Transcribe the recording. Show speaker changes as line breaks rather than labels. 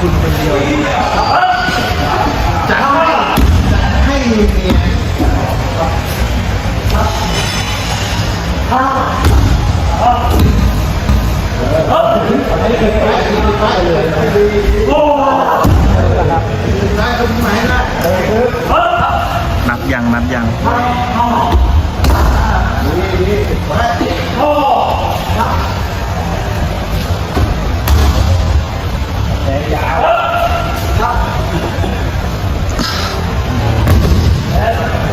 คุณคนเดียวจะให้ให้เมียได้ตรงไหนล่ะ
นับยังนับยัง